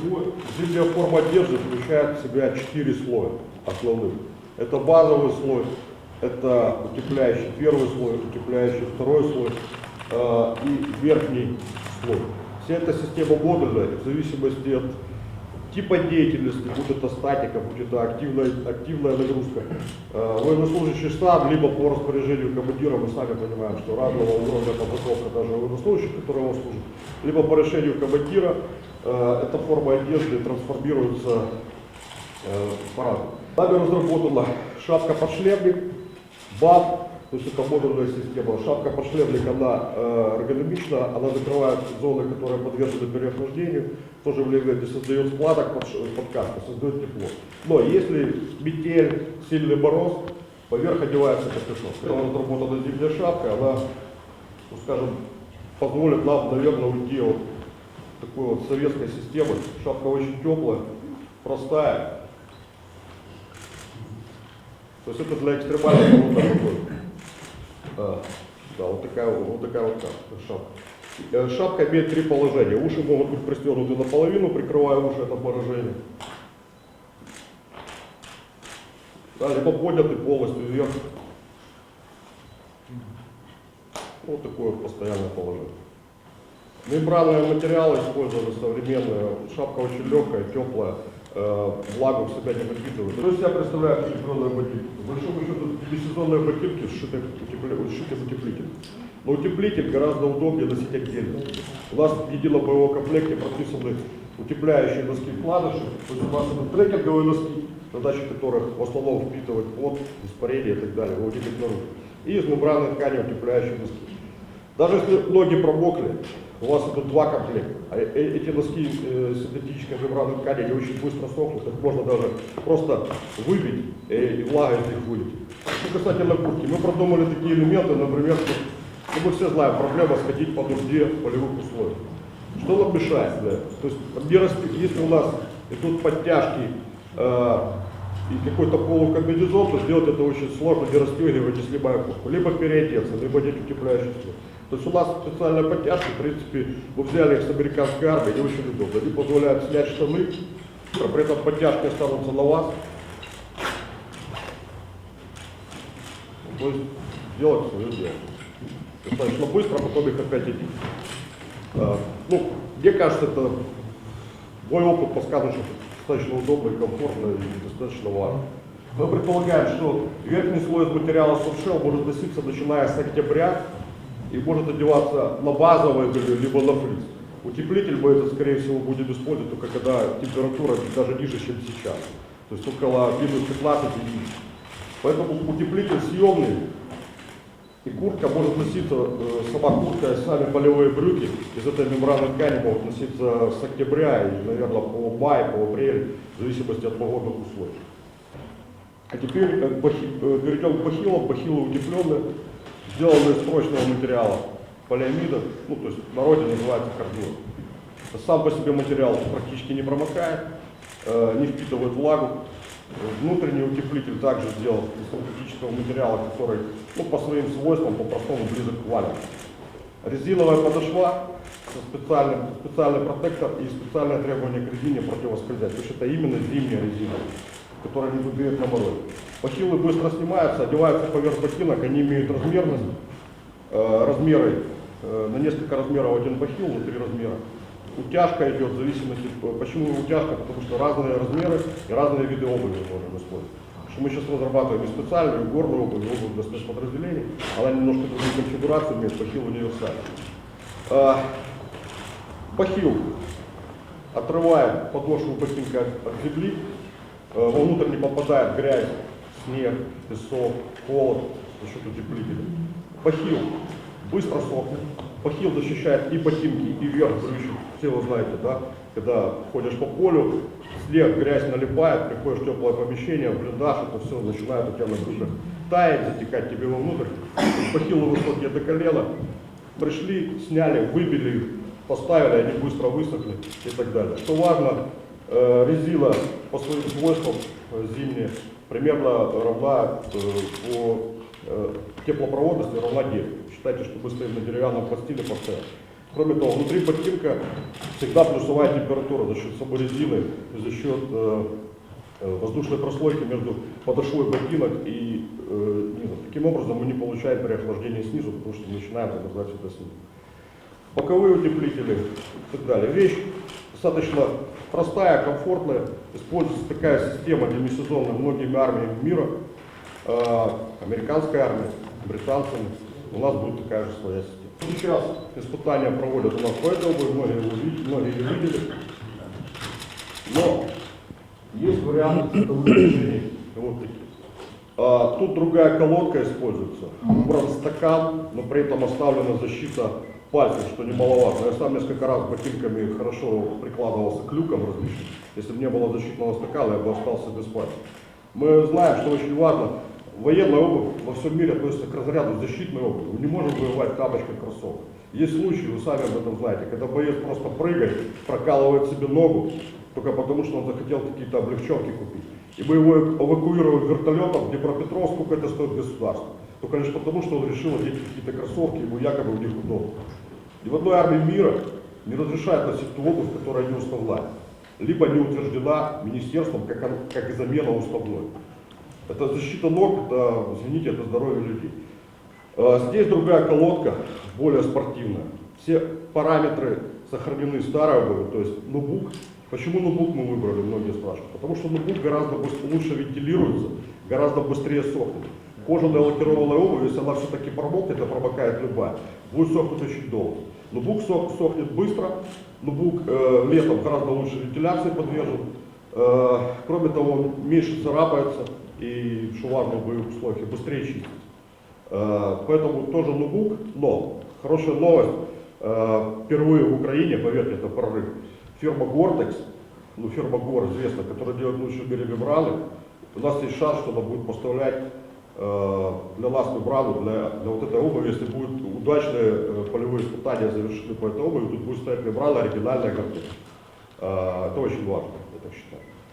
Слой- Зимняя форма одежды включает в себя четыре слоя основных. Это базовый слой, это утепляющий первый слой, утепляющий второй слой э, и верхний слой. Вся эта система модуля в зависимости от типа деятельности, будь это статика, будь это активная, активная нагрузка. Э, Военнослужащий штаб, либо по распоряжению командира, мы сами понимаем, что разного уровня подготовка даже военнослужащих, которые у вас служат, либо по решению командира, э, эта форма одежды трансформируется э, по-разному. Нами разработана шапка-подшлемник, БАП, то есть это модульная система. Шапка-подшлемник, она э, эргономична, она закрывает зоны, которые подвержены переохлаждению, в то же время не создает складок под, под каской, создает тепло. Но если метель, сильный мороз, поверх одевается капюшон. Она разработана зимняя шапка, она, ну, скажем, позволит нам, наверное, уйти от такой вот советской системы. Шапка очень теплая, простая, то есть это для такой. А, да, вот такая, вот такая вот ка- шапка. Э, Шапка имеет три положения. Уши могут быть пристегнуты наполовину, прикрывая уши это положение. Да, либо подняты полностью вверх. Вот такое постоянное положение. Мембранные материалы использованы современные. Шапка очень легкая, теплая, влагу в себя не пропитывает. Что из себя представляют утепленные ботинки? По большому счету, демисезонные ботинки сшиты, в утеплитель. Но утеплитель гораздо удобнее носить отдельно. У нас в едином боевом комплекте прописаны утепляющие носки вкладыши. То есть у нас это трекинговые носки, задача которых в основном впитывать пот, испарение и так далее, выводить наружу. И из мембранной ткани утепляющие носки. Даже если ноги промокли, у вас идут два комплекта. А э- э- эти носки э, синтетической мембранной ткани, они очень быстро сохнут, их можно даже просто выбить э, и влага из них вылетит. Что касательно куртки, мы продумали такие элементы, например, что, ну, мы все знаем, проблема сходить по нужде в полевых условиях. Что нам мешает? Да? То есть, не расп- если у нас идут подтяжки э, и какой-то полукомбинезон, то сделать это очень сложно, не расстегивая, не снимая куртку. Либо переодеться, либо одеть утепляющий. То есть у нас специальные подтяжки, в принципе, мы взяли их с американской армии, они очень удобно. Они позволяют снять штаны, а при этом подтяжки останутся на вас. То есть делать свое дело. Достаточно быстро, а потом их опять идти. А, Ну, мне кажется, это мой опыт подсказывает, что достаточно удобно и комфортно и достаточно важно. Мы предполагаем, что верхний слой из материала суршел может носиться начиная с октября и может одеваться на базовый брюль, либо на фриз. Утеплитель мы это, скорее всего, будем использовать только когда температура даже ниже, чем сейчас. То есть около минус 15 и ниже. Поэтому утеплитель съемный, и куртка может носиться, э, сама куртка и сами полевые брюки из этой мембранной ткани могут носиться с октября и, наверное, по май, по апрель, в зависимости от погодных условий. А теперь э, э, перейдем к бахилам. Бахилы утепленные, сделаны из прочного материала полиамида, ну, то есть в народе называется кардион. Сам по себе материал практически не промокает, э, не впитывает влагу. Внутренний утеплитель также сделан из синтетического материала, который ну, по своим свойствам, по простому близок к валям. Резиновая подошва, со специальным, специальный протектор и специальное требование к резине противоскользять. То есть это именно зимняя резина, которая не выдает на мороз. Бахилы быстро снимаются, одеваются поверх ботинок, они имеют размерность, э, размеры, э, на несколько размеров один бахил, на три размера. Утяжка идет в зависимости, почему утяжка, потому что разные размеры и разные виды обуви можем использовать. Потому что мы сейчас разрабатываем и специальную, и горную обувь, и обувь для спецподразделений. Она немножко другую конфигурацию имеет, бахил универсальный. Э, Бахил. Отрываем подошву ботинка от земли, вовнутрь не попадает грязь, снег, песок, холод за счет утеплителя. Бахил быстро сохнет. Бахил защищает и ботинки, и верх брюшек. Все вы знаете, да? Когда ходишь по полю, снег, грязь налипает, приходишь в теплое помещение, в блиндаж, это все начинает у тебя на брюках таять, затекать тебе вовнутрь. Бахилы высокие до колена. Пришли, сняли, выбили их, поставили, они быстро высохли и так далее. Что важно, э, резина по своим свойствам э, зимняя примерно равна э, по теплопроводности равна дереву. Считайте, что мы стоим на деревянном пластине постоянно. Кроме того, внутри ботинка всегда плюсовая температура за счет самой резины за счет э, воздушной прослойки между подошвой ботинок и э, низом. Таким образом мы не получаем переохлаждение снизу, потому что начинаем замерзать сюда снизу. Боковые утеплители и так далее. Вещь достаточно простая, комфортная. Используется такая система демисезонная многими армиями мира. Э, Американская армия, британцами. У нас будет такая же своя система. Сейчас испытания проводят у нас по этой обуви, его видели- многие ее видели. Но есть варианты цветовых решений вот такие. А, тут другая колодка используется. Убран стакан, но при этом оставлена защита пальцев, что немаловажно. Я сам несколько раз ботинками хорошо прикладывался к люкам различным. Если бы не было защитного стакана, я бы остался без пальцев. Мы знаем, что очень важно, военная обувь во всем мире относится к разряду защитной обуви. Мы не можем воевать в тапочках кроссовок. Есть случаи, вы сами об этом знаете, когда боец просто прыгает, прокалывает себе ногу, только потому что он захотел какие-то облегченки купить. И мы его эвакуировали вертолетом в Днепропетровск, сколько это стоит государству. Только лишь потому, что он решил одеть какие-то кроссовки, ему якобы в них удобно. И в одной армии мира не разрешают носить ту обувь, которая не уставная. Либо не утверждена министерством как, как и замена уставной. Это защита ног, это, извините, это здоровье людей. Э, Здесь другая колодка, более спортивная. Все параметры сохранены старой обуви, то есть нубук. Почему нубук мы выбрали, многие спрашивают. Потому что нубук гораздо лучше вентилируется, гораздо быстрее сохнет. Кожаная лакированная обувь, если она все-таки промокнет, это промокает любая, будет сохнуть очень долго. Нубук сох- сохнет быстро, нубук э, летом гораздо лучше вентиляции подвержен. Э, кроме того, он меньше царапается и, важно в боевых условиях, быстрее чистится. Э, Поэтому тоже ноутбук, но хорошая новость, э, впервые в Украине, поверьте, это прорыв, фирма Gore-Tex, ну фирма Gore известна, которая делает лучшие мембраны, у нас есть шанс, что она будет поставлять для нас мембрану, для, для вот этой обуви, если будут удачные э, полевые испытания завершены по этой обуви, тут будет стоять мембрана оригинальная гортель. Э, Это очень важно, я так считаю.